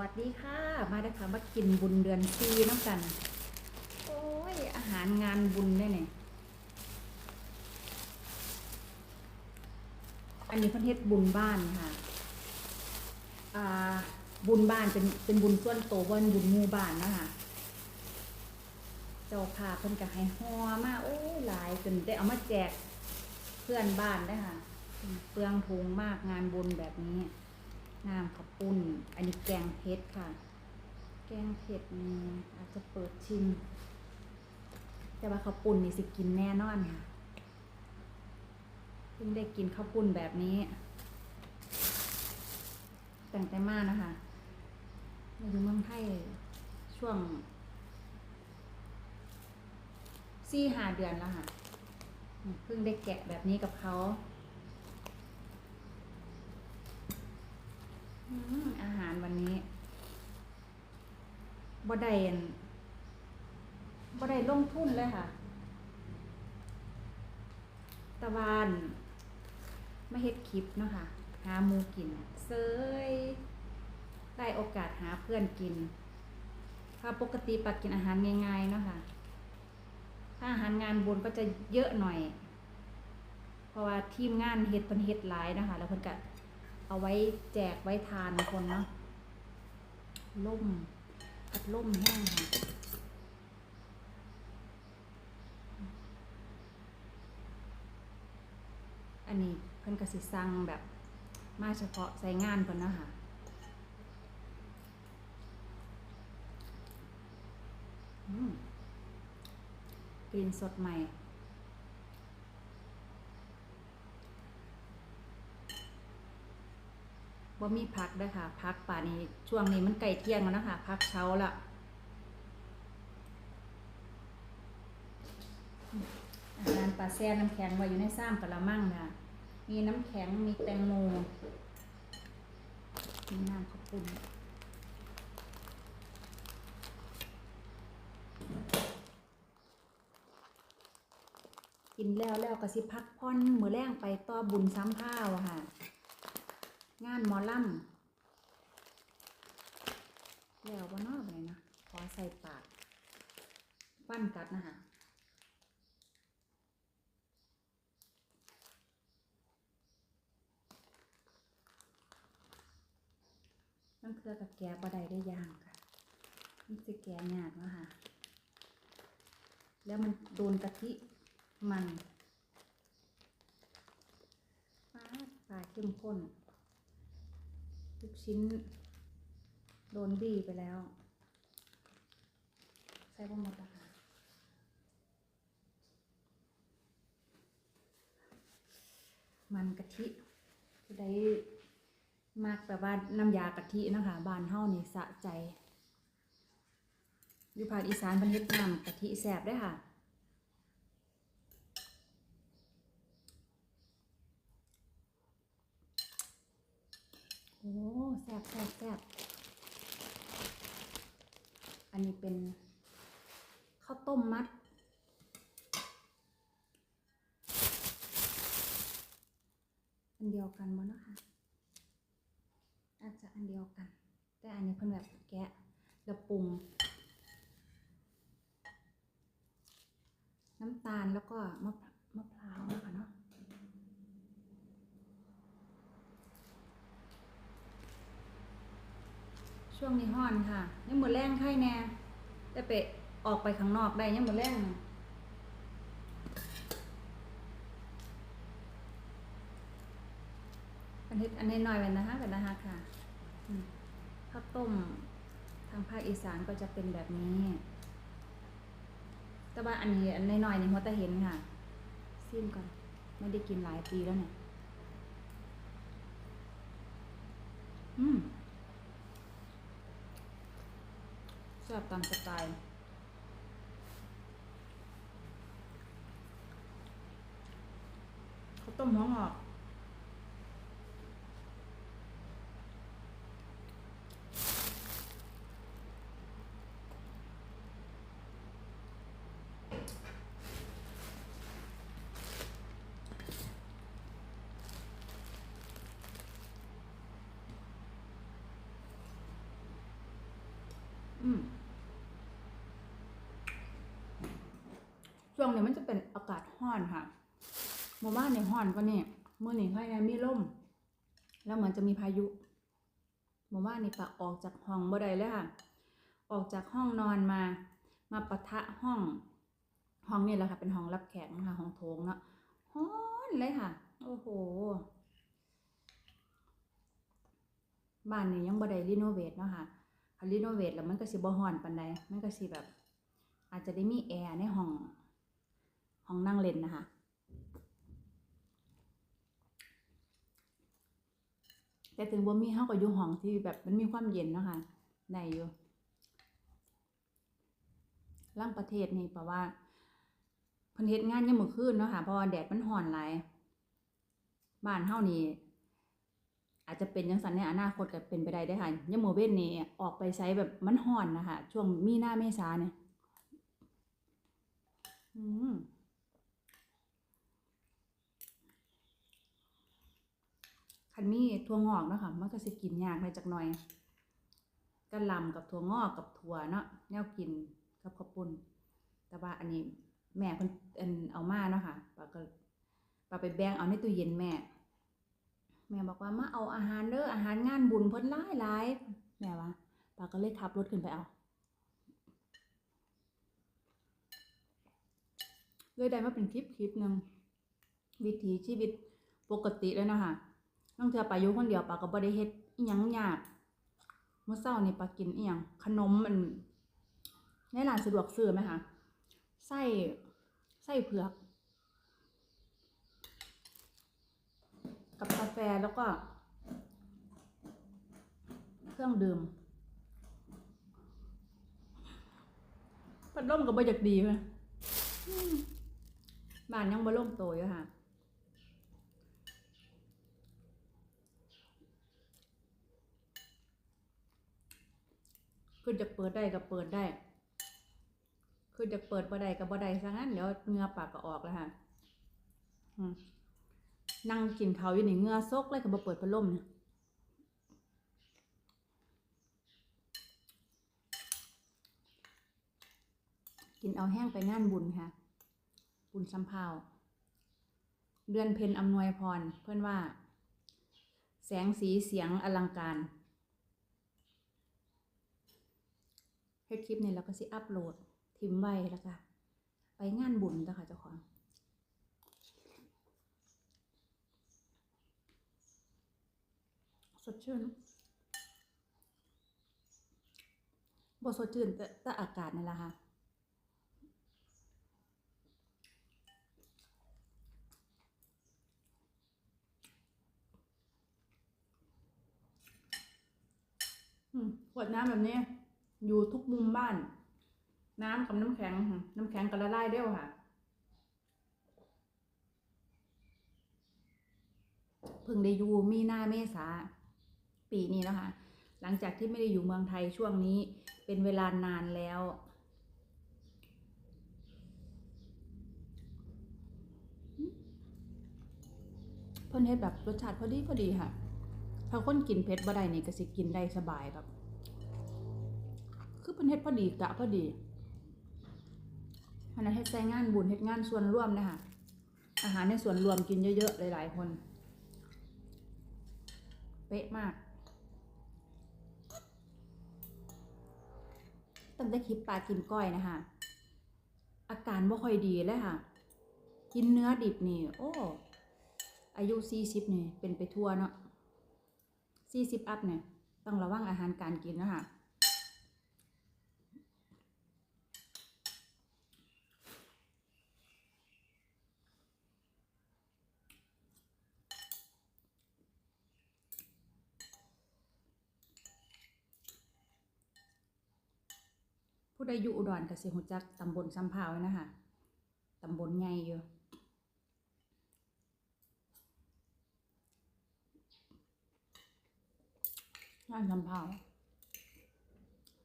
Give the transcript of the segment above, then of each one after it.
วัสดีค่ะ มาได้ค่ะมากินบุญเดือนซีน้ำกัน โอ้ย อาหารงานบุญได้เนี่ยอันนี้เพิ่นเฮ็ดบุญบ้านค่ะ อ่า บุญบ้านเป็นเป็นบุญส่วนโตวบ่เป็นบุญหมู่บ้านนะคะเจ้าภาพเพิ่นก็ให้ฮอมาโอ้หลายจนได้เอามาแจกเพื่อนบ้านได้ค่ะ เปลืองทุงมากงานบุญแบบนี้ น้ำข้าวปุ้นอันนี้แกงเผ็ดค่ะ แกงเผ็ดนี่อาจจะเปิดชิม แต่ว่าข้าวปุ้นนี่สิกินแน่นอนค่ะเพิ่งได้กินข้าวปุ้นแบบนี้ แต่งแต่มากนะคะมาอยู่เมืองไทยช่วงสี่หาเดือนแล้วค่ะเพิ่งได้แกะแบบนี้กับเขา อาหารวันนี้บ่ได้อั่นบ่ได้ลงทุนเลยค่ะ ตะวันมาเฮ็ดคลิปเนาะค่ะ หาหมูกิน เซยได้โอกาสหาเพื่อนกินถ้าปกติปักกินอาหารง่ายๆเนาะค่ะ ถ้าอาหารงานบุญก็จะเยอะหน่อย เพราะว่าทีมงานเฮ็ดเพิ่นเฮ็ดหลายนะคะแล้วเพิ่นก็ เอาไว้แจกไว้ทานคนเนาะล่มพัดล่มแห้งค่ะอันนี้เพิ่นกสิสั่งแบบมาเฉพาะใส่งานก่นนะคะกลิ่นสดใหม่ ว่ามีพักด้วยค่ะ พักป่านี้ช่วงนี้มันไก่เที่ยงแล้วนะคะ พักเช้าละอาหารปลาแซ่น้ำแข็งไว้อยู่ในซ้ำกะละมังค่ะมีน้ำแข็งมีแตงโมมีน้ำข้าวปุ้นกินแล้วแล้วก็สิพักผ่อนมือแรงไปต่อบุญซ้ำข้าวค่ะ งานหมอลำแล้วว่านอกเลยนะ ขอใส่ปากฟันกัดนะคะนั่นคือกับแกะบะไดได้ยางค่ะ มันจะแกะยากเนาะค่ะ แล้วมันโดนกะทิมันปลาปลาเข้มข้น ทุกชิ้น โดนบีไปแล้ว ใส่บะหมดแล้วค่ะมันกะทิจะได้มากแบบว่าน้ำยากะทินะคะบานเฮานี่สะใจอยู่ภาคอีสานเพันเฮ็ดน้ำกะทิแสบได้ค่ะ โอ้แซ่บแซ่บแซ่บอันนี้เป็นข้าวต้มมัด อันเดียวกันบ่เนาะคะ อาจจะอันเดียวกัน แต่อันนี้เพิ่นแบบแกะแล้วปรุง น้ำตาลแล้วก็มะมะพร้าวนะคะเนาะ ช่วงนี้ห้อนค่ะ ยังมือแรงไข่แน่แต่ไปออกไปข้างนอกได้ยังมือแรงอันนี้อันนี้หน่อยเป็นนะคะเป็นนะคะค่ะข้าวต้มทางภาคอีสานก็จะเป็นแบบนี้ แต่ว่าอันนี้อันน้อยๆนี่หัวตะเห็นค่ะซิมก่อน ไม่ได้กินหลายปีแล้วเนี่ย อืม ซ่บตามสไตล์เขาต้มหัวงอกอืม ช่วงนี้มันจะเป็นอากาศร้อนค่ะเมื่อวานเนี่ยร้อนกว่านี่ยเมื่อหนี้ค่อยน่มีลมแล้วเหมือนจะมีพายุเมื่อวานนี่ปะออกจากห้องบ่ได้เลยค่ะ ออกจากห้องนอนมา มาปะทะห้อง ห้องนี่แหละค่ะ เป็นห้องรับแขกนะคะห้องโถงเนาะฮ้อนเลยค่ะ โอ้โหบ้านนี้ยังบ่ได้รีโนเวทเนาะค่ะรีโนเวทแล้วมันก็สิบ่ฮ้อนปานใดมันก็สิแบบ อาจจะได้มีแอร์ในห้อง ห้องนั่งเล่นนะคะ แต่ถึงบ่ามีเฮาก็อยู่ห้องที่แบบมันมีความเย็นเนาะค่ะได้อยู่ล่างประเทศนี่แปลว่าเพิ่นเฮ็ดงานยามมื้อคืนเนาะค่ะเพราะว่าแดดมันร้อนหลายบ้านเฮานี่อาจจะเป็นจังซั่นในอนาคตก็เป็นไปได้เด้ค่ะยามมื้อเว้นนี่ออกไปไสแบบมันร้อนนะคะช่วงมีหน้าเมษาเนี่ยอืม คันมีถั่วงอกเนาะค่ะมันก็สิกินยากไปจักหน่อยกะหล่ำกับถั่วงอกกับถั่วเนาะแนวกินกับข้าวปุ้น แต่ว่าอันนี้แม่เพิ่นอันเอามาเนาะค่ะป้าก็ป้าไปแบ่งเอาในตู้เย็นแม่ แม่บอกว่ามาเอาอาหารเด้ออาหารงานบุญเพิ่นหลายหลายแม่ว่าป้าก็เลยขับรถขึ้นไปเอาเลยได้มาเป็นคลิปคลิปหนึ่งวิถีชีวิตปกติเลยเนะคะ น้องเธอไปอยู่คนเดียวปาก็บ่ได้เฮ็ดอีหยังยากเมื่อเช้านี่ปากินอีหยังขนมมันในร้านสะดวกซื้อไหมคะไส้ไส้เผือก กับกาแฟแล้วก็ เครื่องดื่มพัดลมก็บ่อยากดีเลยอืมบ้านยังบ่ล่มโตอยู่ค่ะ คือจะเปิดได้ก็เปิดได้คือจะเปิดบ่ได้ก็บ่ได้ซะงั้นเดี๋ยวเงือปากก็ออกแล้วค่ะนั่งกินเขาอยู่ในเงือซกเลยก็บ่เปิดพัดลมเนี่ยกินเอาแห้งไปงานบุญค่ะ บุญสำเภาเดือนเพ็ญอำนวยพร เพื่อนว่า แสงสีเสียงอลังการ เฮ็ดคลิปนี่แล้วก็สิอัปโหลดทิมไว้แล้วก็ไปงานบุญจ้ะค่ะเจ้าของสดชื่นบสดชื่นแต่แต่อากาศนี่แหละค่ะอืมขวดน้ำแบบนี้ อยู่ทุกมุมบ้าน น้ำกับน้ำแข็ง น้ำแข็งก็ละลายเร็วค่ะ เพิ่งได้อยู่มีหน้าเมษาปีนี้แล้วค่ะ หลังจากที่ไม่ได้อยู่เมืองไทยช่วงนี้เป็นเวลานานแล้วเพิ่นเฮ็ดแบบรสชาติพอดีพอดีค่ะ ถ้าคนกินเผ็ดบ่ได้นี่ก็สิกินได้สบายแบบ คือเพิ่นเฮ็ดพอดีกะพอดีอันนั้นเฮ็ดใส่งานบุญเฮ็ดงานส่วนร่วมนะคะอาหารในส่วนรวมกินเยอะๆ หลายๆคน เป๊ะมากตั้งแต่คลิปปลากินก้อยนะคะอาการบ่ค่อยดีเลยค่ะ กินเนื้อดิบนี่ โอ้ อายุสี่สิบนี่เป็นไปทั่วเนาะสี่สิบอัพเนี่ยต้องระวังอาหารการกินนะคะ อยู่อุดรก็สิหูจักตำบลซ้ำพาวนะคะตำบลใหญ่อยู่งานซ้ำพาว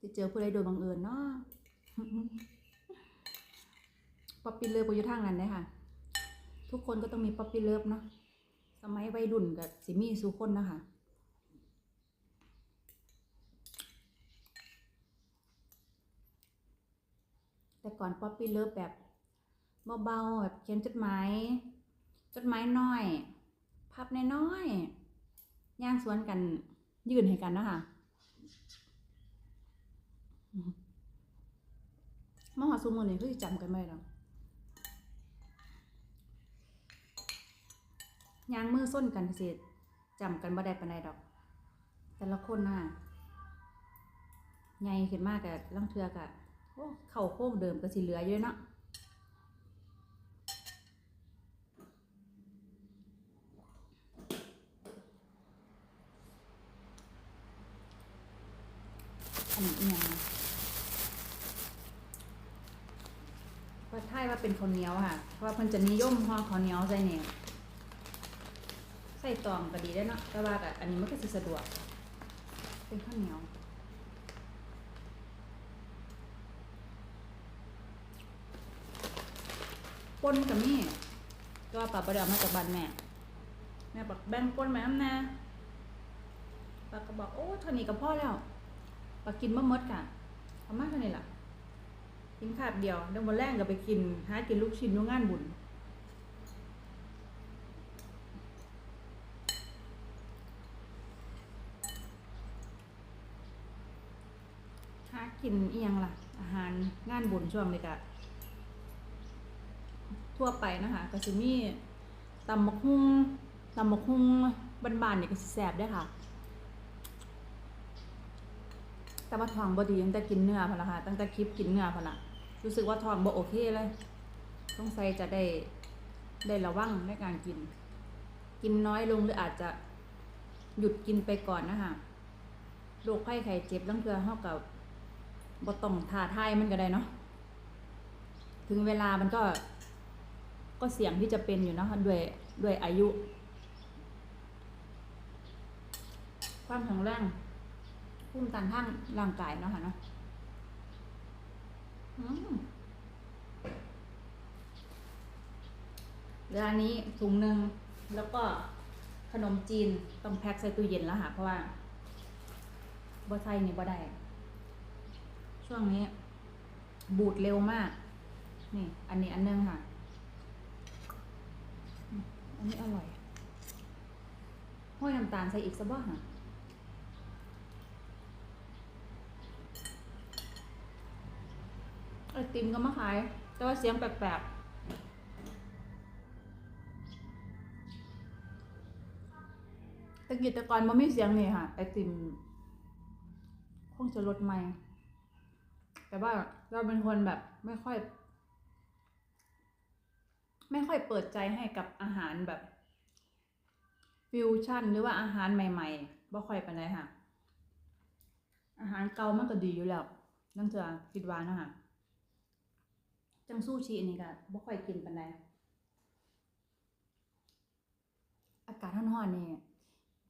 จะเจอผู้ใดโดยบังเอิญเนาะป๊อปปี้เลิฟก็อยู่ทางนั้นเลยค่ะ ทุกคนก็ต้องมีป๊อปปี้เลิฟเนาะสมัยวัยรุ่นกับสิมี่สุคนนะคะ แต่ก่อนป๊อปปี้เลิฟแบบเบาๆแบบเขียนจดหมายจดหมายน้อยพับน้อยๆย่างสวนกันยื่นให้กันนะคะอืมหาซุมือนี่คือสิจำกันไม่หรอกย่างมือส้นกันเสิจำกันบ่ได้ปานใดดอก แต่ละคนน่ะใหญ่ขึ้นมากกับลังเทือกะ โอ้เข่าโค้งเดิมก็สิเหลืออยู่เนาะอันนี้อีหยังนะว่าไทยว่าเป็นข้าวเหนียวค่ะ เพราะว่าเพิ่นจะนิยมห่อข้าวเหนียวใส่เนี่ยใส่ตองก็ดีได้เนาะแต่ว่าก็อันนี้มันก็สิสะดวก เป็นข้าวเหนียว ปนกับนี่ก็ปรับประเดี๋ยวมาจากบ้านแม่ แม่บอกแบ่งปนแม่น้ำนะปาก็บอกโอ้เท่านี้ก็พอแล้วปากินมะมดกะเอามากเท่านี้ล่ะกินขาดเดียวเดี๋ยววันแรกก็ไปกินหากินลูกชิ้นนู่งงานบุญหากินเอียงล่ะ อาหารงานบุญช่วงนี้กะ ทั่วไปนะคะก็จะมีตำมะฮุ่งตำมะฮุ่งบานๆเนี่ยก็สิแสบเด้ค่ะแต่ว่าท้องบ่ดีตั้งแต่กินเนื้อพนละค่ะตั้งแต่คลิปกินเนื้อพนละรู้สึกว่าท้องบ่โอเคเลยต้องใส่จะได้ได้ระวังในการกิน กินน้อยลงหรืออาจจะหยุดกินไปก่อนนะคะโรคไข้ไข้เจ็บตั้งเทือเท่ากับบ่ต้องทาทายมันก็ได้เนาะถึงเวลามันก็ ก็เสี่ยงที่จะเป็นอยู่นะคะด้วยด้วยอายุ ความแข็งแรงภูมิต้านทานร่างกายเนาะค่ะเนาะเวลานี้ถุงหนึ่งแล้วก็ขนมจีนต้องแพ็คใส่ตู้เย็นแล้วค่ะ เพราะว่าบ่ใส่นี่บ่ได้ช่วงนี้บูดเร็วมาก นี่ อันนี้อันนึงค่ะ นนี้อร่อยห้อยน้ำตาลใส่อีกสักบ้างค่ะไอติมก็มาขาย แต่ว่าเสียงแปลกๆตะกี้ตะกอนมันไม่เสียงนี่ค่ะไอติมคงจะลดใหม่แต่ว่าเราเป็นคนแบบไม่ค่อย ไม่ค่อยเปิดใจให้กับอาหารแบบฟิวชั่นหรือว่าอาหารใหม่ๆบ่ค่อยปานใดค่ะ อาหารเก่ามันก็ดีอยู่แล้วนั่นจะคิดว่านะคะจังซูชิอันนี้ก็บ่ค่อยกินปานใดอากาศร้อนๆนี่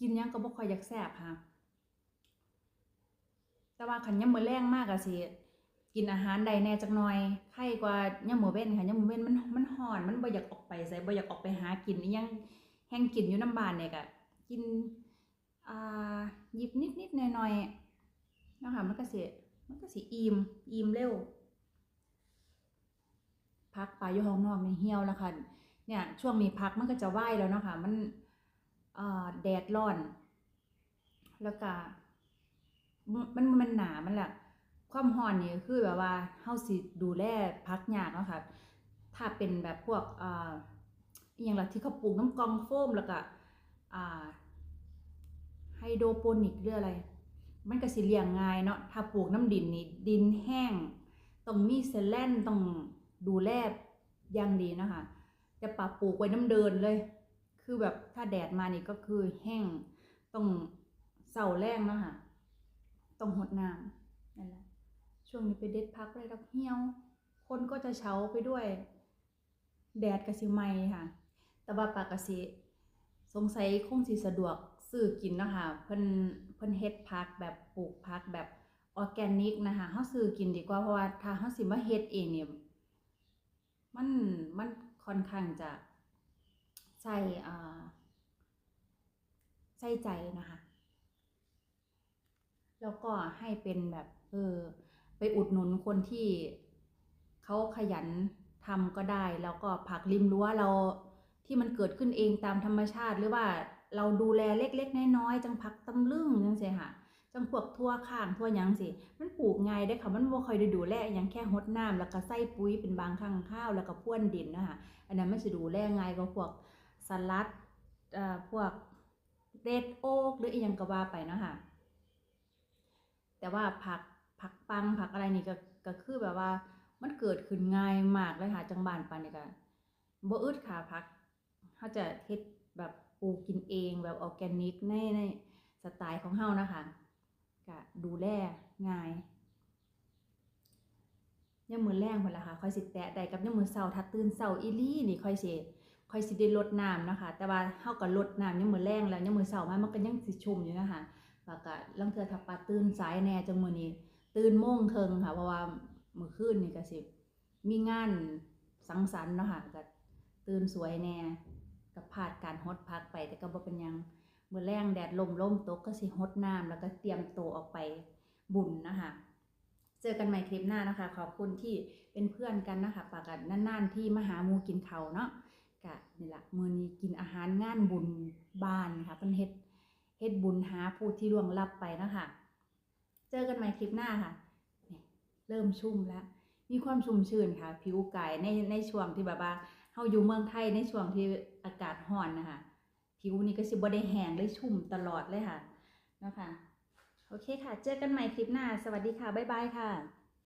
กินยังก็บ่ค่อยอยากแซ่บค่ะ แต่ว่าคันยามมื้อแรงมากอะสิ กินอาหารใดแน่จักหน่อยไข่กว่ายามมื้อเว้นค่ะยามมื้อเว้นมันมันร้อนมันบ่อยากออกไปไสบ่อยากออกไปหากินอีหยังแฮงกินอยู่น้ำบานเนี่ยก็กินอ่าหยิบนิดๆหน่อยๆเนาะค่ะมันก็เสิมันก็สิอิ่มอิ่มเร็วพักไปอยู่ห้องนอกนี่เหี่ยวแล้วค่ะเนี่ยช่วงนี้พักมันก็จะไหวแล้วเนาะค่ะมันอ่าแดดร้อน แล้วก็มันมันหนามันแหละ ความร้อนนี่คือแบบว่าเฮาสิดูแลพักยากเนาะค่ะถ้าเป็นแบบพวกอ่าอหยังล่ะที่เขาปลูกน้ำกองโฟมแล้วก็อ่าไฮโดรโปนิกหรืออะไร มันก็สิเลี้ยงง่ายเนาะถ้าปลูกน้ำดินนี่ดินแห้งต้องมีเซลแลนต้องดูแลอย่างดีนะคะจะปรับปลูกไว้น้ำเดินเลย คือแบบถ้าแดดมานี่ก็คือแห้งต้องเสาแรงเนาะค่ะต้องหดน้ำนั่นแหละ ช่วงนี้ไปเด็ดพักเลยดอกเหี่ยว คนก็จะเฉาไปด้วย แดดกะสิไหม่ค่ะ แต่ว่าปากกะสิสงสัยคงสิสะดวกซื้อกินเนาะคะเพิ่นเพิ่นเฮ็ดพักแบบปลูกพักแบบออร์แกนิกนะคะเฮาซื้อกินดีกว่าเพราะว่าถ้าเฮาสิมาเฮ็ดเองเนี่ยมันมันค่อนข้างจะใส่อ่าใส่ใจนะคะ แล้วก็ให้เป็นแบบเออ ไปอุดหนุนคนที่เขาขยันทำก็ได้ แล้วก็ผักริมรั้วเราที่มันเกิดขึ้นเองตามธรรมชาติ หรือว่าเราดูแลเล็กๆน้อยๆจังผักตำลึงจังซี่ค่ะจังพวกทั่วข้างทั่วยังสิ มันปลูกง่ายได้ค่ะ มันบ่ค่อยได้ดูแลอหยังแค่รดน้ำแล้วก็ใส่ปุ๋ยเป็นบางครั้งข้าวแล้วก็พ่วนดินนะคะอันนั้นไมันสิดูแลง่ายกว่าพวกสลัดเอ่อพวกเรดโอ๊กหรืออีหยังก็ว่าไปเนาะค่ะแต่ว่าผัก ผักปังผักอะไรนี่ก็ก็คือแบบว่า มันเกิดขึ้นง่ายมากเลยค่ะจังบานปานนี่ก็บ่อึดค่ะผักเขาจะเฮ็ดแบบปลูกกินเองแบบออร์แกนิกในในสไตล์ของเฮานะคะก็ดูแลง่ายยามมื้อแรงพุ่นล่ะค่ะค่อยสิแตะได้กับยามมื้อเช้าถ้าตื่นเช้าอีลี่นี่ค่อยสิค่อยสิได้รดน้ำนะคะ แต่ว่าเฮาก็รดน้ำยามมื้อแรงแล้วยามมื้อเช้ามามันก็ยังสิชุ่มอยู่นะคะแล้วก็ลางเทือถ้าปาตื่นสายแน่จังมือนี้ ตื่นโมงครึ่งค่ะ เพราะว่ามื้อคืนนี่ก็สิมีงานสังสรรค์เนาะค่ะก็ตื่นสวยแน่ก็พลาดการฮดพักไป แต่ก็บ่เป็นยังมื่อแรงแดดลมล่มตกก็สิหดน้ำแล้วก็เตรียมตัวออกไปบุญนะคะเจอกันใหม่คลิปหน้านะคะ ขอบคุณที่เป็นเพื่อนกันนะคะปากกันนานๆที่มาหามูกินเขาเนาะกะนี่ละมือนี้กินอาหารงานบุญบ้านค่ะเพิ่นเฮ็ดเฮ็ดบุญหาผู้ที่ล่วงลับไปนะคะ เจอกันใหม่คลิปหน้าค่ะ เริ่มชุ่มแล้ว มีความชุ่มชื่นค่ะ ผิวกายในในช่วงที่แบบว่าเฮาอยู่เมืองไทยในช่วงที่อากาศร้อนนะคะ ผิวนี่ก็สิบ่ได้แห้งเลยชุ่มตลอดเลยค่ะนะคะโอเคค่ะ เจอกันใหม่คลิปหน้า สวัสดีค่ะ บ๊ายบายค่ะ